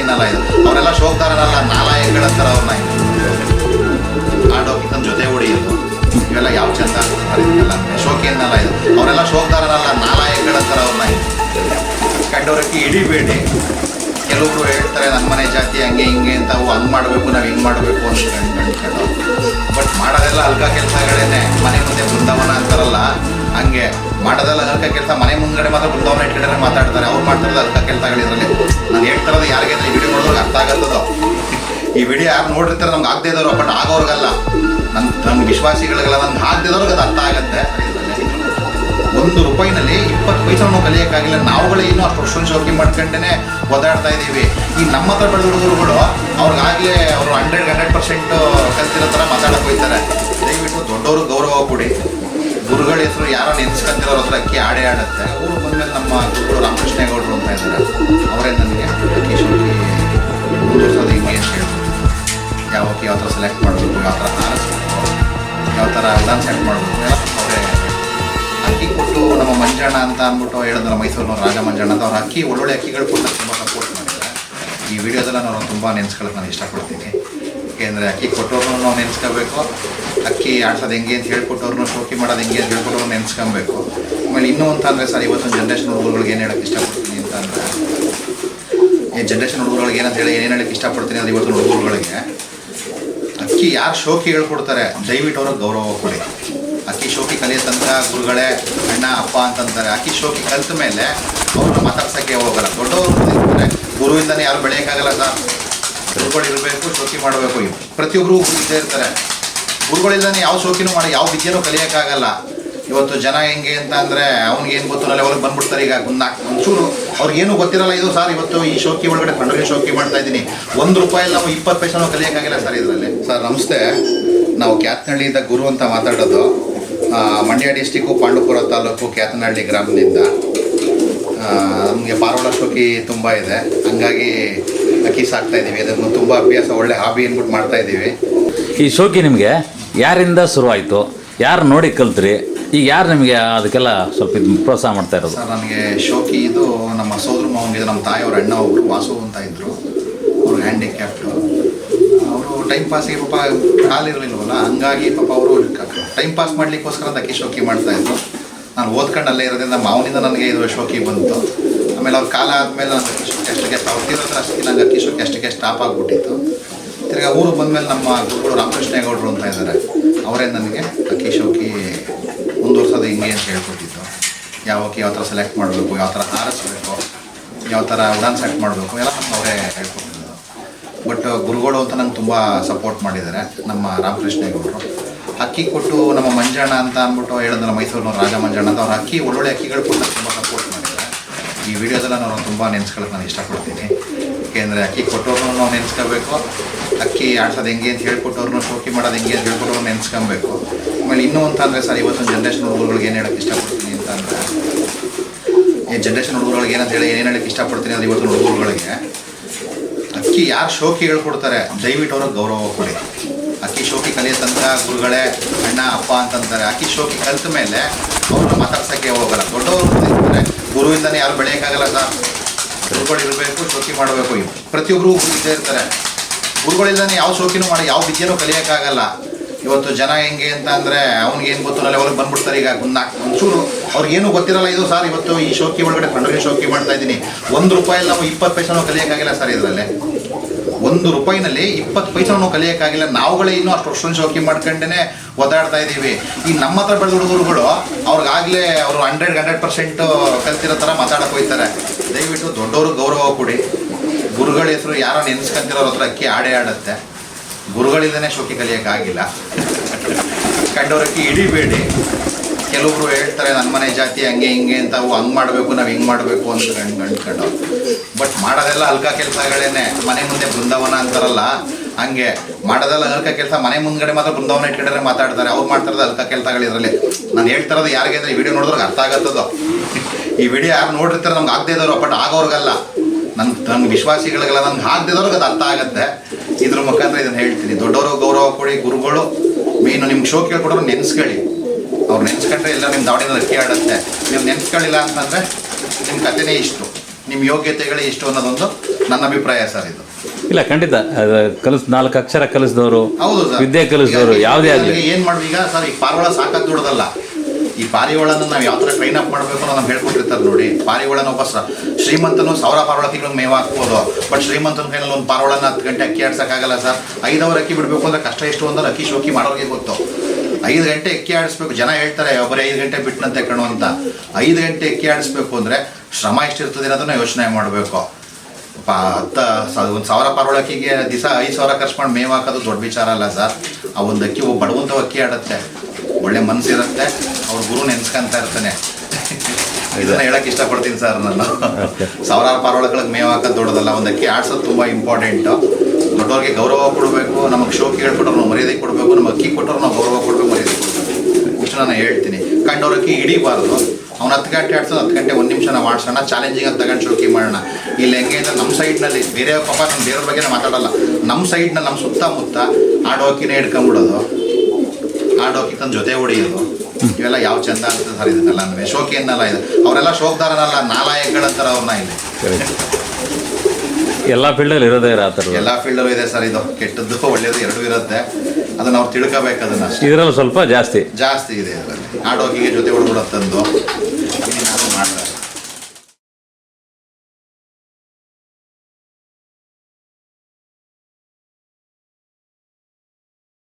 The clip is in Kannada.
ಅನ್ನಲ್ಲ ಇದು. ಅವರೆಲ್ಲ ಶೋಕ್ದಾರನಲ್ಲ ನಾಲಾಯಕಗಳಂತಾರ ಅವ್ರನ್ನ ಆಡೋಗಿ ತನ್ನ ಜೊತೆ ಹೊಡೆಯೋದು ಇವೆಲ್ಲ ಯಾವ ಚಂದ ಅರಿತಿಲ್ಲ ಶೋಕಿ ಅನ್ನಲ್ಲ ಇದು. ಅವರೆಲ್ಲ ಶೋಕ್ದಾರನಲ್ಲ ನಾಲಾಯಕಗಳಂತಾರ ಅವ್ರನ್ನ ಕಂಡವರಕ್ಕೆ ಇಡಿಬೇಡಿ ಕೆಲವರು ಹೇಳ್ತಾರೆ ನಮ್ಮ ಮನೆ ಜಾತಿ ಹಂಗೆ, ಹಿಂಗೆ ಅಂತ. ಅವು ಹಂಗೆ ಮಾಡಬೇಕು, ನಾವು ಹಿಂಗೆ ಮಾಡಬೇಕು ಅಂತ ಕಂಡು ಬಟ್ ಮಾಡೋದೆಲ್ಲ ಅಲ್ಕ ಕೆಲಸಗಳೇನೆ. ಮನೆ ಮುಂದೆ ಬೃಂದಾವನ ಅಂತಾರಲ್ಲ, ಹಂಗೆ. ಮಾಡೋದೆಲ್ಲ ಹಲ್ಕ ಕೆಲಸ, ಮನೆ ಮುಂದ್ಗಡೆ ಮಾತ್ರ ಬೃಂದಾವನ ಇಟ್ಕೊಂಡ್ರೆ ಮಾತಾಡ್ತಾರೆ. ಅವ್ರು ಮಾಡ್ತಾರದ ಹಲ್ಕ ಕೆಲಸಗಳು ಇದರಲ್ಲಿ. ನಾನು ಹೇಳ್ತಿರೋದು ಯಾರಿಗೆ ಈ ವಿಡಿಯೋ ನೋಡಿದ್ರೆ ಅರ್ಥ ಆಗತ್ತದೋ? ಈ ವಿಡಿಯೋ ಯಾರು ನೋಡಿರ್ತಾರೆ ನಮ್ಗೆ ಆಗದೇ ಇದ್ದವರು ಬಟ್ ಆಗೋರ್ಗಲ್ಲ. ನನ್ನ ನಮ್ಮ ವಿಶ್ವಾಸಿಗಳಿಗೆಲ್ಲ ನಮ್ಗೆ ಆಗದಿದ್ದವ್ರಿಗೆ ಅದು ಅರ್ಥ ಆಗತ್ತೆ. ಒಂದು ರೂಪಾಯಿನಲ್ಲಿ ಇಪ್ಪತ್ತು ಪೈಸ ನಾವು ಕಲಿಯೋಕ್ಕಾಗಿಲ್ಲ. ನಾವುಗಳೇ ಇನ್ನೂ ಅಷ್ಟು ವರ್ಷ ಶೋಕಿ ಮಾಡ್ಕೊಂಡೇ ಒದಾಡ್ತಾ ಇದ್ದೀವಿ. ಈ ನಮ್ಮ ಹತ್ರ ಬೆಳೆದ ಹುಡುಗರುಗಳು ಅವ್ರಿಗಾಗಲೇ ಅವರು ಹಂಡ್ರೆಡ್ ಹಂಡ್ರೆಡ್ ಪರ್ಸೆಂಟ್ ಕಲ್ತಿರೋ ಥರ ಮಾತಾಡಕ್ಕೆ ಹೋಗ್ತಾರೆ. ದಯವಿಟ್ಟು ದೊಡ್ಡವರು ಗೌರವ ಕೊಡಿ. ಗುರುಗಳ ಹೆಸರು ಯಾರೋ ನೆನ್ಸ್ಕೊಂತಿರೋರ ಹತ್ರ ಅಕ್ಕಿ ಆಡೇ ಆಡುತ್ತೆ. ಅವರು ಬಂದಮೇಲೆ ನಮ್ಮ ಗುರುಗಳು ರಾಮಕೃಷ್ಣೇಗೌಡರು ಅಂತ ಇದ್ದಾರೆ ಅವರೇ ನನಗೆ ಅಕ್ಕಿ ಶೋಕಿ ಮುಂದುವರ್ಸೋದು ಹಿಂಗೆ ಅಂತ ಯಾವ ಅಕ್ಕಿ ಯಾವ ಥರ ಸೆಲೆಕ್ಟ್ ಮಾಡಬೇಕು, ಯಾವ ಥರ ಆರಿಸ್ಬೇಕು, ಯಾವ ಥರ ಎಲ್ಲ ಸೆಟ್ ಮಾಡಬೇಕು ಅವರೇ ಅಕ್ಕಿ ಕೊಟ್ಟು ನಮ್ಮ ಮಂಜಣ್ಣ ಅಂತ ಅಂದ್ಬಿಟ್ಟು ಹೇಳಿದ್ರೆ ಮೈಸೂರಿನ ರಾಜ ಮಂಜಣ್ಣ ಅಂತ, ಅವ್ರ ಅಕ್ಕಿ ಒಳ್ಳೊಳ್ಳೆ ಅಕ್ಕಿಗಳು ಕೂಡ ತುಂಬ ಸಪೋರ್ಟ್ ಮಾಡಿದ್ದಾರೆ. ಈ ವಿಡಿಯೋದೆಲ್ಲ ನಾನು ತುಂಬ ನೆನೆಸ್ಕೊಳ್ಳೋಕೆ ನಾನು ಇಷ್ಟಪಡ್ತೀನಿ. ಏಕೆಂದರೆ ಅಕ್ಕಿ ಕೊಟ್ಟವ್ರನ್ನೂ ನಾವು ನೆನೆಸ್ಕೋಬೇಕು. ಅಕ್ಕಿ ಆಡ್ಸೋದು ಹೆಂಗೆ ಅಂತ ಹೇಳ್ಕೊಟ್ಟವ್ರನ್ನೂ ಶೋಕಿ ಮಾಡೋದು ಹೆಂಗೆ ಅಂತ ಹೇಳ್ಕೊಟ್ಟವ್ರನ್ನ ನೆನೆಸ್ಕೊಬೇಕು. ಆಮೇಲೆ ಇನ್ನೂ ಅಂತ ಅಂದರೆ ಸರ್, ಇವತ್ತೊಂದು ಜನ್ರೇಷನ್ ಹುಡುಗರುಗಳಿಗೆ ಏನು ಹೇಳೋಕ್ಕೆ ಇಷ್ಟಪಡ್ತೀನಿ ಅಂತ ಅಂದರೆ, ಈ ಜನ್ರೇಷನ್ ಹುಡುಗರುಗಳಿಗೆ ಏನಂತ ಹೇಳಿ, ಏನು ಹೇಳಕ್ಕೆ ಇಷ್ಟಪಡ್ತೀನಿ ಅಂದರೆ ಇವತ್ತಿನ ಹುಡುಗರುಗಳಿಗೆ, ಅಕ್ಕಿ ಯಾರು ಶೋಕಿ ಹೇಳ್ಕೊಡ್ತಾರೆ, ದಯವಿಟ್ಟು ಅವ್ರಿಗೆ ಗೌರವ ಕೊಡಿ. ಅಕ್ಕಿ ಶೋಕಿ ಕಲಿಯೋ ತನಕ ಗುರುಗಳೇ, ಅಣ್ಣ, ಅಪ್ಪ ಅಂತಂತಾರೆ ಅಕ್ಕಿ ಶೋಕಿ ಕಲಿತ ಮೇಲೆ ಅವ್ರನ್ನ ಮಾತಾಡ್ಸೋಕ್ಕೆ ಹೋಗಲ್ಲ. ದೊಡ್ಡವರು ಗುರುವಿಂದನೇ ಯಾರು ಬೆಳೆಯೋಕ್ಕಾಗಲ್ಲ ಸರ್. ಗುರುಗಳು ಇರಬೇಕು, ಶೋಕಿ ಮಾಡಬೇಕು ಪ್ರತಿಯೊಬ್ಬರು ಗುರು ಇದ್ದೇ ಇರ್ತಾರೆ. ಗುರುಗಳಿಲ್ಲದೆ ಯಾವ ಶೋಕಿನೂ ಮಾಡಿ, ಯಾವ ವಿದ್ಯೆನೂ ಕಲಿಯೋಕ್ಕಾಗಲ್ಲ. ಇವತ್ತು ಜನ ಹೆಂಗೆ ಅಂತ ಅಂದರೆ ಅವ್ನಿಗೆ ಏನು ಗೊತ್ತು ಅವ್ರಿಗೆ ಬಂದ್ಬಿಡ್ತಾರೆ ಈಗ. ಒಂದು ನಾಲ್ಕು ಒಂಚೂರು ಅವ್ರಿಗೇನು ಗೊತ್ತಿರಲ್ಲ ಇದು ಸರ್, ಇವತ್ತು ಈ ಶೋಕಿ ಒಳಗಡೆ ಕಂಡ್ರೆ ಶೋಕಿ ಮಾಡ್ತಾ ಇದ್ದೀನಿ. ಒಂದು ರೂಪಾಯಿ ನಾವು ಇಪ್ಪತ್ತು ಪೈಸೆ ನಾವು ಕಲಿಯೋಕ್ಕಾಗಿಲ್ಲ ಸರ್ ಇದರಲ್ಲಿ. ಸರ್, ನಮಸ್ತೆ. ನಾವು ಕ್ಯಾತನಹಳ್ಳಿಯಿಂದ ಗುರು ಅಂತ ಮಾತಾಡೋದು. ಮಂಡ್ಯ ಡಿಸ್ಟಿಕ್ಕು ಪಾಂಡುಪುರ ತಾಲೂಕು ಕ್ಯಾತನಹಳ್ಳಿ ಗ್ರಾಮದಿಂದ. ನಮಗೆ ಪಾರೋಳ ಶೋಕಿ ತುಂಬ ಇದೆ. ಹಂಗಾಗಿ ಅಕ್ಕಿ ಸಾಕ್ತಾ ಇದ್ದೀವಿ. ಅದನ್ನು ತುಂಬ ಅಭ್ಯಾಸ ಒಳ್ಳೆ ಹಾಬಿ ಅಂದ್ಬಿಟ್ಟು ಮಾಡ್ತಾ ಇದ್ದೀವಿ. ಈ ಶೋಕಿ ನಿಮಗೆ ಯಾರಿಂದ ಶುರುವಾಯಿತು? ಯಾರು ನೋಡಿ ಕಲ್ತ್ರಿ? ಈಗ ಯಾರು ನಿಮಗೆ ಅದಕ್ಕೆಲ್ಲ ಸ್ವಲ್ಪ ಇದು ಪ್ರೋತ್ಸಾಹ ಮಾಡ್ತಾ ಇರೋದು? ಸರ್ ನನಗೆ ಶೋಕಿ ಇದು ನಮ್ಮ ಸೋದರ ಮಾವನಿಗೆ ನಮ್ಮ ತಾಯಿಯವ್ರ ಅಣ್ಣ ಒಬ್ಬರು ವಾಸು ಅಂತ ಇದ್ದರು ಅವರು ಹ್ಯಾಂಡಿಕ್ಯಾಪ್ಟು ಅವರು ಟೈಮ್ ಪಾಸಿಗೆ ಪಾಪ ಕಾಲಿರಲಿಲ್ವಲ್ಲ ಹಂಗಾಗಿ ಪಾಪ ಅವರು ಟೈಮ್ ಪಾಸ್ ಮಾಡಲಿಕ್ಕೋಸ್ಕರ ಅಂತ ಶೋಕಿ ಮಾಡ್ತಾ ಇದ್ದರು ನಾನು ಓದ್ಕೊಂಡು ಅಲ್ಲೇ ಇರೋದ್ರಿಂದ ಮಾವನಿಂದ ನನಗೆ ಇದು ಶೋಕಿ ಬಂತು. ಆಮೇಲೆ ಅವ್ರ ಕಾಲ ಆದಮೇಲೆ ನಾನು ಅಕ್ಕಿ ಶೋಕಿ ಅಷ್ಟಕ್ಕೆ ಅವ್ರು ತೀರೋದ್ರ ಅಷ್ಟಕ್ಕೆ ನಂಗೆ ಸ್ಟಾಪ್ ಆಗಿಬಿಟ್ಟಿತ್ತು. ತಿರ್ಗಿ ಊರು ಬಂದಮೇಲೆ ನಮ್ಮ ಗುರುಗಳು ರಾಮಕೃಷ್ಣೇಗೌಡರು ಅಂತ ಇದ್ದಾರೆ ಅವರೇ ನನಗೆ ಅಕ್ಕಿ ಶೋಕಿ ಮುಂದುವರ್ಸೋದು ಹಿಂಗೆ ಅಂತ ಹೇಳ್ಕೊಟ್ಟಿದ್ದು. ಯಾವಕ್ಕೆ ಯಾವ ಥರ ಸೆಲೆಕ್ಟ್ ಮಾಡಬೇಕು ಯಾವ ಥರ ಹಾರಿಸ್ಬೇಕು ಯಾವ ಥರ ಉಡಾನ್ ಸೆಟ್ ಮಾಡಬೇಕು, ಎಲ್ಲ ಅವರೇ ಹೇಳ್ಕೊಟ್ಟಿದ್ದು. ಬಟ್ ಗುರುಗಳು ಅಂತ ನಂಗೆ ತುಂಬ ಸಪೋರ್ಟ್ ಮಾಡಿದ್ದಾರೆ, ನಮ್ಮ ರಾಮಕೃಷ್ಣೇಗೌಡರು ಅಕ್ಕಿ ಕೊಟ್ಟು ನಮ್ಮ ಮಂಜಣ್ಣ ಅಂತ ಅಂದ್ಬಿಟ್ಟು ಹೇಳಿದ್ರೆ ಮೈಸೂರಿನವ್ರು, ರಾಜ ಮಂಜಣ್ಣ ಅಂತ, ಅವ್ರ ಅಕ್ಕಿ ಒಳ್ಳೊಳ್ಳೆ ಅಕ್ಕಿಗಳು ಕೊಟ್ಟು ತುಂಬ ಸಪೋರ್ಟ್ ಮಾಡಿದ್ದಾರೆ. ಈ ವಿಡಿಯೋದಲ್ಲ ನಾನು ತುಂಬ ನೆನೆಸ್ಕೊಳ್ಳೋಕೆ ನಾನು ಇಷ್ಟಪಡ್ತೀನಿ. ಏಕೆಂದರೆ ಅಕ್ಕಿ ಕೊಟ್ಟವ್ರನ್ನೂ ನಾವು ನೆನೆಸ್ಕೋಬೇಕು. ಅಕ್ಕಿ ಆಡ್ಸೋದು ಹೆಂಗೆ ಅಂತ ಹೇಳ್ಕೊಟ್ಟವ್ರನ್ನೂ ಶೋಕಿ ಮಾಡೋದು ಹೆಂಗೆ ಅಂತ ಹೇಳ್ಕೊಟ್ಟವ್ರು ನೆನೆಸ್ಕೊಬೇಕು. ಆಮೇಲೆ ಇನ್ನೂ ಅಂತ ಅಂದರೆ ಸರ್ ಇವತ್ತೊಂದು ಜನ್ರೇಷನ್ ಹುಡುಗರುಗಳಿಗೆ ಏನು ಹೇಳೋಕ್ಕೆ ಇಷ್ಟಪಡ್ತೀನಿ ಅಂತ ಅಂದರೆ ಈ ಜನ್ರೇಷನ್ ಹುಡುಗರುಗಳಿಗೆ ಏನಂತ ಹೇಳಿ, ಏನು ಹೇಳಕ್ಕೆ ಇಷ್ಟಪಡ್ತೀನಿ ಅಂದರೆ ಇವತ್ತಿನ ಹುಡುಗರುಗಳಿಗೆ, ಅಕ್ಕಿ ಯಾರು ಶೋಕಿ ಹೇಳ್ಕೊಡ್ತಾರೆ, ದಯವಿಟ್ಟು ಅವ್ರಿಗೆ ಗೌರವ ಕೊಡಿ. ಅಕ್ಕಿ ಶೋಕಿ ಕಲಿಯತಂತ ಗುರುಗಳೇ, ಅಣ್ಣ, ಅಪ್ಪ ಅಂತಂತಾರೆ. ಅಕ್ಕಿ ಶೋಕಿ ಕಲಿತ ಮೇಲೆ ಅವ್ರನ್ನ ಮಾತಾಡ್ಸೋಕ್ಕೆ ಹೋಗಲ್ಲ. ದೊಡ್ಡವರು ಇರ್ತಾರೆ. ಗುರುವಿಂದನೇ ಯಾರು ಬೆಳೆಯೋಕ್ಕಾಗಲ್ಲ ಸರ್ ಗುರುಗಳು ಇರಬೇಕು, ಶೋಕಿ ಮಾಡಬೇಕು. ಪ್ರತಿಯೊಬ್ಬರು ಗುರು ಇದ್ದೇ ಇರ್ತಾರೆ. ಗುರುಗಳಿಂದನೇ ಯಾವ ಶೋಕಿನೂ ಮಾಡಿ, ಯಾವ ವಿದ್ಯೆನೂ ಕಲಿಯೋಕ್ಕಾಗಲ್ಲ. ಇವತ್ತು ಜನ ಹೆಂಗೆ ಅಂತ ಅಂದರೆ ಅವ್ನಿಗೆ ಏನು ಗೊತ್ತಿರಲ್ಲ ಅವ್ರಿಗೆ ಬಂದ್ಬಿಡ್ತಾರೆ ಈಗ. ಒಂದು ನಾಲ್ಕು ಒಂಚೂರು ಅವ್ರಿಗೇನು ಗೊತ್ತಿರಲ್ಲ ಇದು ಸರ್. ಇವತ್ತು ಈ ಶೋಕಿ ಒಳಗಡೆ ಕಂಡ್ರೆ ಶೋಕಿ ಮಾಡ್ತಾ ಇದ್ದೀನಿ. ಒಂದು ರೂಪಾಯಿ ನಾವು ಇಪ್ಪತ್ತು ಪೈಸೆ ನಾವು ಕಲಿಯೋಕ್ಕಾಗಿಲ್ಲ ಸರ್ ಇದರಲ್ಲಿ. ಒಂದು ರೂಪಾಯಿನಲ್ಲಿ ಇಪ್ಪತ್ತು ಪೈಸವನ್ನು ಕಲಿಯೋಕ್ಕಾಗಿಲ್ಲ. ನಾವುಗಳೇ ಇನ್ನೂ ಅಷ್ಟು ವರ್ಷ ಶೋಕಿ ಮಾಡ್ಕೊಂಡೇ ಓದಾಡ್ತಾ ಇದ್ದೀವಿ ಈ ನಮ್ಮ ಹತ್ರ ಬೆಳೆದ ಹುಡುಗರುಗಳು ಅವ್ರಿಗಾಗಲೇ ಅವರು ಹಂಡ್ರೆಡ್ ಹಂಡ್ರೆಡ್ ಪರ್ಸೆಂಟ್ ಕಲ್ತಿರೋ ಥರ ಮಾತಾಡಕ್ಕೆ ಹೋಗ್ತಾರೆ. ದಯವಿಟ್ಟು ದೊಡ್ಡವ್ರಿಗೆ ಗೌರವ ಕೊಡಿ. ಗುರುಗಳ ಹೆಸರು ಯಾರೋ ನೆನೆಸ್ಕೊಂತಿರೋರ ಹತ್ರ ಅಕ್ಕಿ ಆಡೇ ಆಡುತ್ತೆ. ಗುರುಗಳಿಂದನೇ ಶೋಕಿ ಕಲಿಯೋಕ್ಕಾಗಿಲ್ಲ. ಕಂಡವರಕ್ಕೆ ಹಿಡಿಬೇಡಿ. ಕೆಲವರು ಹೇಳ್ತಾರೆ ನನ್ನ ಮನೆ ಜಾತಿ ಹಂಗೆ, ಹಿಂಗೆ ಅಂತ, ಅವು ಹಂಗೆ ಮಾಡಬೇಕು, ನಾವು ಹಿಂಗೆ ಮಾಡಬೇಕು ಅಂತ ಗಂಡು ಬಟ್ ಮಾಡೋದೆಲ್ಲ ಹಲ್ಕ ಕೆಲಸಗಳೇನೆ. ಮನೆ ಮುಂದೆ ಬೃಂದಾವನ ಅಂತಾರಲ್ಲ, ಹಂಗೆ. ಮಾಡೋದೆಲ್ಲ ಹಲ್ಕ ಕೆಲಸ, ಮನೆ ಮುಂದ್ಗಡೆ ಮಾತ್ರ ಬೃಂದಾವನ ಇಟ್ಕೊಂಡ್ರೆ ಮಾತಾಡ್ತಾರೆ. ಅವ್ರು ಮಾಡ್ತಾರದ ಹಲ್ಕ ಕೆಲಸಗಳು ಇದರಲ್ಲಿ. ನಾನು ಹೇಳ್ತಾರದು ಯಾರಿಗೆ ಅಂದರೆ ವಿಡಿಯೋ ನೋಡಿದ್ರೆ ಅರ್ಥ ಆಗತ್ತದೋ. ಈ ವಿಡಿಯೋ ಯಾರು ನೋಡಿರ್ತಾರೆ, ನಮ್ಗೆ ಆಗದೆ ಇದ್ದವರು ಬಟ್ ಆಗೋರ್ಗಲ್ಲ. ನನ್ನ ನನ್ನ ವಿಶ್ವಾಸಿಗಳಿಗೆಲ್ಲ ನನ್ಗೆ ಆಗದಿದ್ದವ್ರಿಗೆ ಅದು ಅರ್ಥ ಆಗುತ್ತೆ. ಇದ್ರ ಮುಖಾಂತರ ಇದನ್ನು ಹೇಳ್ತೀನಿ. ದೊಡ್ಡವರು ಗೌರವ ಕೊಡಿ ಗುರುಗಳು. ಮೇನು ನಿಮ್ಗೆ ಶೋ ಕೇಳ್ಕೊಡೋರು ನೆನೆಸ್ಕೊಳ್ಳಿ. ಅವ್ರು ನೆನ್ಸ್ಕೊಂಡ್ರೆ ಎಲ್ಲ ನಿಮ್ಮ ದಾವಣಿನ ಅಕ್ಕಿ ಆಡುತ್ತೆ. ನೀವು ನೆನ್ಸ್ಕೊಳ್ಳಿಲ್ಲ ಅಂತಂದರೆ ನಿಮ್ಮ ಕಥೆನೇ ಇಷ್ಟು. ನಿಮ್ಮ ಯೋಗ್ಯತೆಗಳೇ ಇಷ್ಟು ಅನ್ನೋದೊಂದು ನನ್ನ ಅಭಿಪ್ರಾಯ ಸರ್ ಇದು. ಇಲ್ಲ ಖಂಡಿತ. ಕಲಿಸ್ ನಾಲ್ಕು ಅಕ್ಷರ ಕಲಿಸಿದವರು ಹೌದು ಸರ್. ವಿದ್ಯೆ ಕಲಿಸಿದವರು ಯಾವುದೇ ಆಗಲಿ. ಏನು ಮಾಡುವ ಈಗ ಸರ್ ಈ ಪಾರಿವಾಳ ಸಾಕದ್ ದೊಡ್ಡದಲ್ಲ ಈ ಪಾರಿವಾಳನ ನಾವು ಯಾವ ಥರ ಟ್ರೈನ್ ಅಪ್ ಮಾಡಬೇಕು ಅನ್ನೋ ನಮ್ಗೆ ಹೇಳ್ಕೊಟ್ಟಿರ್ತಾರೆ ನೋಡಿ. ಪಾರಿವಾಳನ ಒಬ್ಬ ಶ್ರೀಮಂತನು ಸಾವಿರ ಪಾರಿವಾಳ ತಿಂಗಳಿಗೆ ಮೇವು ಹಾಕ್ಬೋದು. ಬಟ್ ಶ್ರೀಮಂತನ ಕೈನಲ್ಲಿ ಒಂದು ಪಾರಿವಾಳನ ಹತ್ತು ಗಂಟೆ ಅಕ್ಕಿ ಆಡ್ಸೋಕ್ಕಾಗಲ್ಲ ಸರ್. ಐದು ಅವರ್ ಅಕ್ಕಿ ಬಿಡಬೇಕು ಅಂದ್ರೆ ಕಷ್ಟ ಎಷ್ಟು ಅಂದ್ರೆ ಅಕ್ಕಿ ಶೋಕಿ ಮಾಡೋರಿಗೆ ಗೊತ್ತು. ಐದು ಗಂಟೆ ಎಕ್ಕಿ ಆಡಿಸ್ಬೇಕು. ಜನ ಹೇಳ್ತಾರೆ, ಒಬ್ಬರೇ ಐದು ಗಂಟೆ ಬಿಟ್ಟನಂತೆ ಕಣು ಅಂತ. ಐದು ಗಂಟೆ ಎಕ್ಕಿ ಆಡಿಸ್ಬೇಕು ಅಂದರೆ ಶ್ರಮ ಎಷ್ಟಿರ್ತದೆ ಅನ್ನೋದನ್ನ ಯೋಚನೆ ಮಾಡಬೇಕು. ಪಾ ಹತ್ತ ಒಂದು ಸಾವಿರ ಪಾರೋಳಕ್ಕಿಗೆ ದಿವಸ ಐದು ಸಾವಿರ ಖರ್ಚು ಮಾಡಿ ಮೇವು ಹಾಕೋದು ದೊಡ್ಡ ವಿಚಾರ ಅಲ್ಲ ಸರ್. ಆ ಒಂದು ಅಕ್ಕಿ ಒಬ್ಬ ಬಡವಂತ ಅಕ್ಕಿ ಆಡುತ್ತೆ. ಒಳ್ಳೆ ಮನಸ್ಸಿರುತ್ತೆ ಅವ್ರ ಗುರು ನೆನ್ಸ್ಕೊಂತ ಇರ್ತಾನೆ. ಇದನ್ನ ಹೇಳಕ್ ಇಷ್ಟಪಡ್ತೀನಿ ಸರ್ ನಾನು. ಸಾವಿರಾರು ಪಾರೋಳಗಳಿಗೆ ಮೇವು ಹಾಕೋದು ದೊಡ್ಡದಲ್ಲ ಒಂದಕ್ಕೆ ಆಡ್ಸೋದು ತುಂಬ ಇಂಪಾರ್ಟೆಂಟು ದೊಡ್ಡವ್ರಿಗೆ ಗೌರವ ಕೊಡಬೇಕು ನಮಗೆ ಶೋಕಿ ಹೇಳ್ಕೊಟ್ರು ನಾವು ಮರ್ಯಾದೆ ಕೊಡಬೇಕು ನಮ್ಮ ಅಕ್ಕಿ ಕೊಟ್ಟರು ನಾವು ಗೌರವ ಕೊಡಬೇಕು ಮರ್ಯಾದೆ ಕೊಡಬೇಕು. ಇಷ್ಟು ನಾನು ಹೇಳ್ತೀನಿ. ಕಂಡವ್ರ ಅಕ್ಕಿ ಹಿಡಿಬಾರ್ದು. ಅವ್ನು ಹತ್ತು ಗಂಟೆ ಆಡ್ಸೋದು ಹತ್ತು ಗಂಟೆ ಒಂದು ನಿಮಿಷ ನಾವು ಆಡ್ಸೋಣ ಚಾಲೆಂಜಿಂಗ್ ಅಂತ ತಗೊಂಡು ಶೋಕಿ ಮಾಡೋಣ. ಇಲ್ಲಿ ಹೆಂಗೆ ಅಂದ್ರೆ ನಮ್ಮ ಸೈಡ್ನಲ್ಲಿ ಬೇರೆ ಪಾಪ ನಮ್ಮ ಬೇರೆಯವ್ರ ಬಗ್ಗೆ ಮಾತಾಡಲ್ಲ. ನಮ್ಮ ಸೈಡ್ನಲ್ಲಿ ನಮ್ಮ ಸುತ್ತಮುತ್ತ ಆಡೋಕಿನೇ ಹಿಡ್ಕೊಂಬಿಡೋದು. ಆಡೋಕಿ ತನ್ನ ಜೊತೆ ಹೊಡಿಯೋದು. ಇವೆಲ್ಲ ಯಾವ ಚಂದ ಅಂತ ಸರ್ ಇದನ್ನೆಲ್ಲ ಶೋಕಿ ಅನ್ನಲ್ಲ ಇದು. ಅವರೆಲ್ಲ ಶೋಕ್ದಾರನಲ್ಲ ನಾಲಾಯಕಗಳಂತಾರೆ ಅವ್ರನ್ನ ಇಲ್ಲಿ. ಎಲ್ಲ ಫೀಲ್ಡಲ್ಲಿ ಇರೋದೇ ಆ ಥರ ಎಲ್ಲ ಫೀಲ್ಡಲ್ಲೂ ಇದೆ ಸರ್ ಇದು. ಕೆಟ್ಟದ್ದು ಒಳ್ಳೇದು ಎರಡೂ ಇರುತ್ತೆ. ಅದನ್ನ ಅವ್ರು ತಿಳ್ಕೋಬೇಕು ಅದನ್ನ ಅಷ್ಟೇ. ಇದರಲ್ಲಿ ಸ್ವಲ್ಪ ಜಾಸ್ತಿ. ಜಾಸ್ತಿ ಇದೆ ಅದರಲ್ಲಿ. ಆಡೋಕಿಗೆ ಜೊತೆ ಹೊಡ್ಬಿಡತ್ತಂದು ಮಾಡ್ತಾರೆ